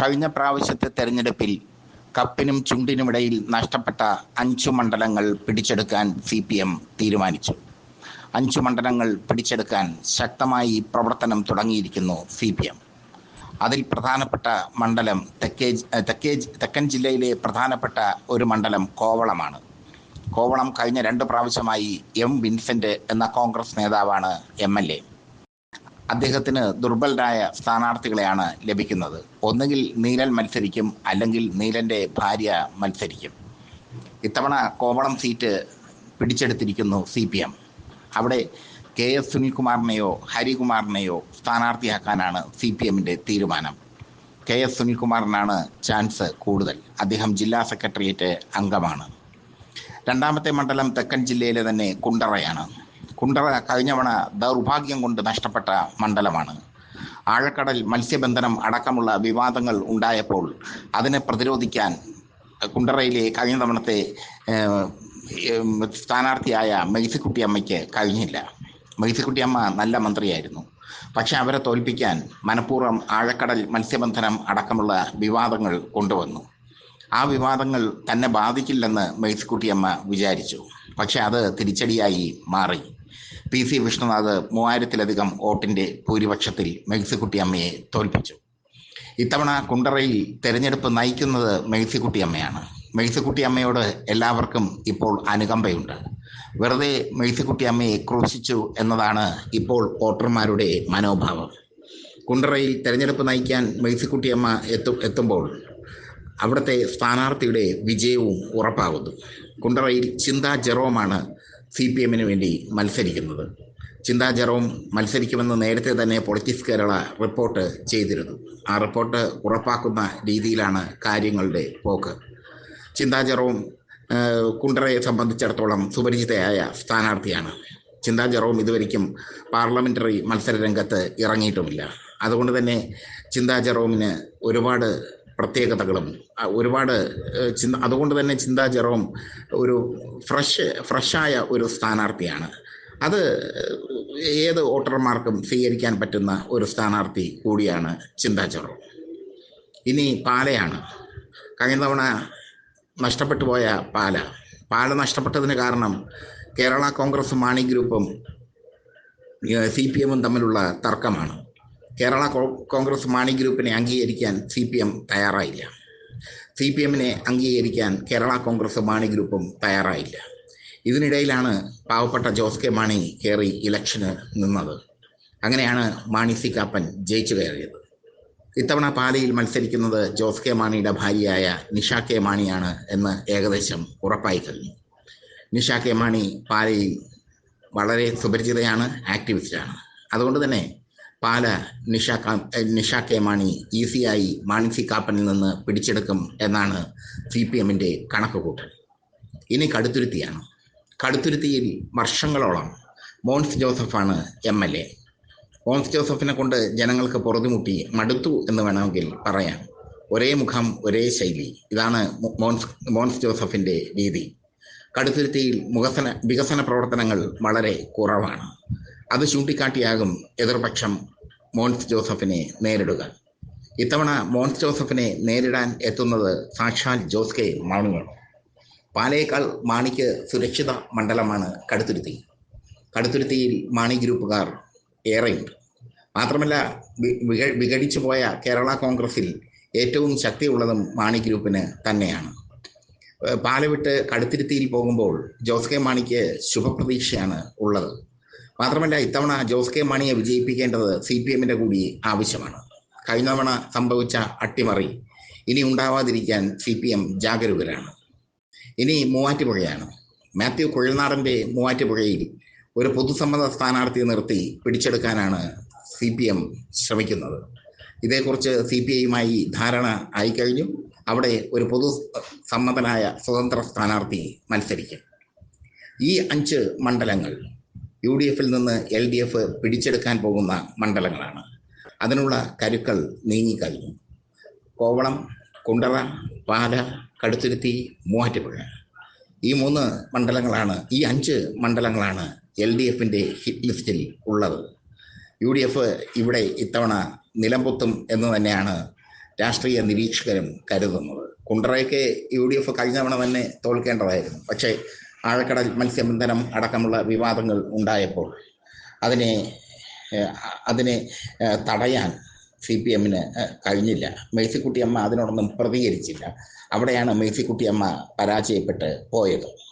കഴിഞ്ഞ പ്രാവശ്യത്തെ തെരഞ്ഞെടുപ്പിൽ കപ്പിനും ചുണ്ടിനുമിടയിൽ നഷ്ടപ്പെട്ട അഞ്ചു മണ്ഡലങ്ങൾ പിടിച്ചെടുക്കാൻ സി പി എം തീരുമാനിച്ചു. അഞ്ചു മണ്ഡലങ്ങൾ പിടിച്ചെടുക്കാൻ ശക്തമായി പ്രവർത്തനം തുടങ്ങിയിരിക്കുന്നു സി പി എം അതിൽ പ്രധാനപ്പെട്ട മണ്ഡലം തെക്കേ തെക്കേ തെക്കൻ ജില്ലയിലെ പ്രധാനപ്പെട്ട ഒരു മണ്ഡലം കോവളമാണ്. കോവളം കഴിഞ്ഞ രണ്ട് പ്രാവശ്യമായി എം വിൻസെന്റ് എന്ന കോൺഗ്രസ് നേതാവാണ് എം എൽ എ. അദ്ദേഹത്തിന് ദുർബലരായ സ്ഥാനാർത്ഥികളെയാണ് ലഭിക്കുന്നത്. ഒന്നുകിൽ നീലൻ മത്സരിക്കും അല്ലെങ്കിൽ നീലന്റെ ഭാര്യ മത്സരിക്കും. ഇത്തവണ കോവളം സീറ്റ് പിടിച്ചെടുത്തിരിക്കുന്നു സി പി എം. അവിടെ കെ എസ് സുനിൽകുമാറിനെയോ ഹരികുമാറിനെയോ സ്ഥാനാർത്ഥിയാക്കാനാണ് സി പി എമ്മിന്റെ തീരുമാനം. കെ എസ് സുനിൽകുമാറിനാണ് ചാൻസ് കൂടുതൽ. അദ്ദേഹം ജില്ലാ സെക്രട്ടേറിയറ്റ് അംഗമാണ്. രണ്ടാമത്തെ മണ്ഡലം തെക്കൻ ജില്ലയിലെ തന്നെ കുണ്ടറയാണ്. കുണ്ടറ കഴിഞ്ഞവണ ദൗർഭാഗ്യം കൊണ്ട് നഷ്ടപ്പെട്ട മണ്ഡലമാണ്. ആഴക്കടൽ മത്സ്യബന്ധനം അടക്കമുള്ള വിവാദങ്ങൾ ഉണ്ടായപ്പോൾ അതിനെ പ്രതിരോധിക്കാൻ കുണ്ടറയിലെ കഴിഞ്ഞ തവണത്തെ സ്ഥാനാർത്ഥിയായ മെഴ്സിക്കുട്ടിയമ്മയ്ക്ക് കഴിഞ്ഞില്ല. മെഴ്സിക്കുട്ടിയമ്മ നല്ല മന്ത്രിയായിരുന്നു. പക്ഷെ അവരെ തോൽപ്പിക്കാൻ മനഃപൂർവം ആഴക്കടൽ മത്സ്യബന്ധനം അടക്കമുള്ള വിവാദങ്ങൾ കൊണ്ടുവന്നു. ആ വിവാദങ്ങൾ തന്നെ ബാധിക്കില്ലെന്ന് മേഴ്സിക്കുട്ടിയമ്മ വിചാരിച്ചു. പക്ഷെ അത് തിരിച്ചടിയായി മാറി. പി സി വിഷ്ണുനാഥ് മൂവായിരത്തിലധികം വോട്ടിന്റെ ഭൂരിപക്ഷത്തിൽ മേഴ്സിക്കുട്ടിയമ്മയെ തോൽപ്പിച്ചു. ഇത്തവണ കുണ്ടറയിൽ തെരഞ്ഞെടുപ്പ് നയിക്കുന്നത് മേഴ്സിക്കുട്ടിയമ്മയാണ് മേഴ്സിക്കുട്ടിയമ്മയോട് എല്ലാവർക്കും ഇപ്പോൾ അനുകമ്പയുണ്ട്. വെറുതെ മേഴ്സിക്കുട്ടിയമ്മയെ ക്രൂശിച്ചു എന്നതാണ് ഇപ്പോൾ വോട്ടർമാരുടെ മനോഭാവം. കുണ്ടറയിൽ തെരഞ്ഞെടുപ്പ് നയിക്കാൻ മേഴ്സിക്കുട്ടിയമ്മ എത്തും എത്തുമ്പോൾ അവിടുത്തെ സ്ഥാനാർത്ഥിയുടെ വിജയവും ഉറപ്പാകുന്നു. കുണ്ടറയിൽ ചിന്താ ജെറോമാണ് സി പി എമ്മിന് വേണ്ടി മത്സരിക്കുന്നത്. ചിന്താ ജെറോം മത്സരിക്കുമെന്ന് നേരത്തെ തന്നെ പൊളിറ്റിക്സ് കേരള റിപ്പോർട്ട് ചെയ്തിരുന്നു. ആ റിപ്പോർട്ട് ഉറപ്പാക്കുന്ന രീതിയിലാണ് കാര്യങ്ങളുടെ പോക്ക്. ചിന്താ ജെറോം കുണ്ടറയെ സംബന്ധിച്ചിടത്തോളം സുപരിചിതയായ സ്ഥാനാർത്ഥിയാണ്. ചിന്താ ജെറോം ഇതുവരെയ്ക്കും പാർലമെന്ററി മത്സര രംഗത്ത് ഇറങ്ങിയിട്ടുമില്ല. അതുകൊണ്ട് തന്നെ ചിന്താ ജെറോമിന് ഒരുപാട് പ്രത്യേകതകളും ഒരുപാട് ചിന്ത അതുകൊണ്ട് തന്നെ ചിന്താ ജെറോം ഒരു ഫ്രഷ് ഫ്രഷായ ഒരു സ്ഥാനാർത്ഥിയാണ്. അത് ഏത് വോട്ടർമാർക്കും സ്വീകരിക്കാൻ പറ്റുന്ന ഒരു സ്ഥാനാർത്ഥി കൂടിയാണ് ചിന്താ ജെറോം ഇനി പാലയാണ്. കഴിഞ്ഞ തവണ നഷ്ടപ്പെട്ടു പോയ പാല. പാല നഷ്ടപ്പെട്ടതിന് കാരണം കേരള കോൺഗ്രസ് മാണി ഗ്രൂപ്പും സി പി എമ്മും തമ്മിലുള്ള തർക്കമാണ്. കേരള കോൺഗ്രസ് മാണി ഗ്രൂപ്പിനെ അംഗീകരിക്കാൻ സി പി എം തയ്യാറായില്ല. സി പി എമ്മിനെ അംഗീകരിക്കാൻ കേരള കോൺഗ്രസ് മാണി ഗ്രൂപ്പും തയ്യാറായില്ല. ഇതിനിടയിലാണ് പാവപ്പെട്ട ജോസ് കെ മാണി കയറി ഇലക്ഷന് നിന്നത്. അങ്ങനെയാണ് മാണി സി കാപ്പൻ ജയിച്ചു കയറിയത്. ഇത്തവണ പാലയിൽ മത്സരിക്കുന്നത് ജോസ് കെ മാണിയുടെ ഭാര്യയായ നിഷ കെ മാണിയാണ് എന്ന് ഏകദേശം ഉറപ്പായി കഴിഞ്ഞു. നിഷ കെ മാണി പാലയിൽ വളരെ സുപരിചിതയാണ് ആക്ടിവിസ്റ്റാണ്. അതുകൊണ്ട് തന്നെ പാല നിഷാ നിഷ കെ മാണി ഈസിയായി മാണി സി കാപ്പനിൽ നിന്ന് പിടിച്ചെടുക്കും എന്നാണ് സി പി എമ്മിന്റെ കണക്കുകൂട്ടൽ. ഇനി കടുത്തുരുത്തിയാണ്. കടുത്തുരുത്തിയിൽ വർഷങ്ങളോളം മോൻസ് ജോസഫാണ് എം എൽ എ. മോൻസ് ജോസഫിനെ കൊണ്ട് ജനങ്ങൾക്ക് പുറത്തുമുട്ടി മടുത്തു എന്ന് വേണമെങ്കിൽ പറയാം. ഒരേ മുഖം ഒരേ ശൈലി. ഇതാണ് മോൻസ് മോൻസ് ജോസഫിന്റെ രീതി. കടുത്തുരുത്തിയിൽ മുഖസന വികസന പ്രവർത്തനങ്ങൾ വളരെ കുറവാണ്. അത് ചൂണ്ടിക്കാട്ടിയാകും എതിർപക്ഷം മോൻസ് ജോസഫിനെ നേരിടുക. ഇത്തവണ മോൻസ് ജോസഫിനെ നേരിടാൻ എത്തുന്നത് സാക്ഷാൽ ജോസ് കെ മാണിയാണ് പാലയേക്കാൾ മാണിക്ക് സുരക്ഷിത മണ്ഡലമാണ് കടുത്തുരുത്തി. കടുത്തുരുത്തിയിൽ മാണി ഗ്രൂപ്പുകാർ ഏറെയുണ്ട്. മാത്രമല്ല വിഘടിച്ചു പോയ കേരള കോൺഗ്രസിൽ ഏറ്റവും ശക്തിയുള്ളതും മാണി ഗ്രൂപ്പിന് തന്നെയാണ്. പാലവിട്ട് വിട്ട് കടുത്തിരുത്തിയിൽ പോകുമ്പോൾ ജോസ് കെ മാണിക്ക് ശുഭപ്രതീക്ഷയാണ് ഉള്ളത്. മാത്രമല്ല ഇത്തവണ ജോസ് കെ മാണിയെ വിജയിപ്പിക്കേണ്ടത് സി പി എമ്മിന്റെ കൂടി ആവശ്യമാണ്. കഴിഞ്ഞ തവണ സംഭവിച്ച അട്ടിമറി ഇനി ഉണ്ടാവാതിരിക്കാൻ സി പി എം ജാഗരൂകരാണ്. ഇനി മൂവാറ്റുപുഴയാണ്. മാത്യു കുഴൽനാടന്റെ മൂവാറ്റുപുഴയിൽ ഒരു പൊതുസമ്മത സ്ഥാനാർത്ഥിയെ നിർത്തി പിടിച്ചെടുക്കാനാണ് സി പി എം ശ്രമിക്കുന്നത്. ഇതേക്കുറിച്ച് സി പി ഐയുമായി ധാരണ ആയിക്കഴിഞ്ഞു. അവിടെ ഒരു പൊതു സമ്മതനായ സ്വതന്ത്ര സ്ഥാനാർത്ഥി മത്സരിക്കും. ഈ അഞ്ച് മണ്ഡലങ്ങൾ യു ഡി എഫിൽ നിന്ന് എൽ ഡി എഫ് പിടിച്ചെടുക്കാൻ പോകുന്ന മണ്ഡലങ്ങളാണ്. അതിനുള്ള കരുക്കൾ നീങ്ങിക്കഴിഞ്ഞു കോവളം കുണ്ടറ പാല കടുത്തുരുത്തി മൂവാറ്റുപുഴ. ഈ മൂന്ന് മണ്ഡലങ്ങളാണ് ഈ അഞ്ച് മണ്ഡലങ്ങളാണ് എൽ ഡി എഫിന്റെ ഹിറ്റ് ലിസ്റ്റിൽ ഉള്ളത്. യു ഡി എഫ് ഇവിടെ ഇത്തവണ നിലംപൊത്തും എന്ന് തന്നെയാണ് രാഷ്ട്രീയ നിരീക്ഷകരും കരുതുന്നത്. കുണ്ടറയൊക്കെ യു ഡി എഫ് കഴിഞ്ഞ തവണ തന്നെ തോൽക്കേണ്ടതായിരുന്നു. പക്ഷേ ആഴക്കടൽ മത്സ്യബന്ധനം അടക്കമുള്ള വിവാദങ്ങൾ ഉണ്ടായപ്പോൾ അതിനെ അതിനെ തടയാൻ സി പി എമ്മിന് കഴിഞ്ഞില്ല. മേഴ്സിക്കുട്ടിയമ്മ അതിനോടൊന്നും പ്രതികരിച്ചില്ല. അവിടെയാണ് മേഴ്സിക്കുട്ടിയമ്മ പരാജയപ്പെട്ട് പോയത്.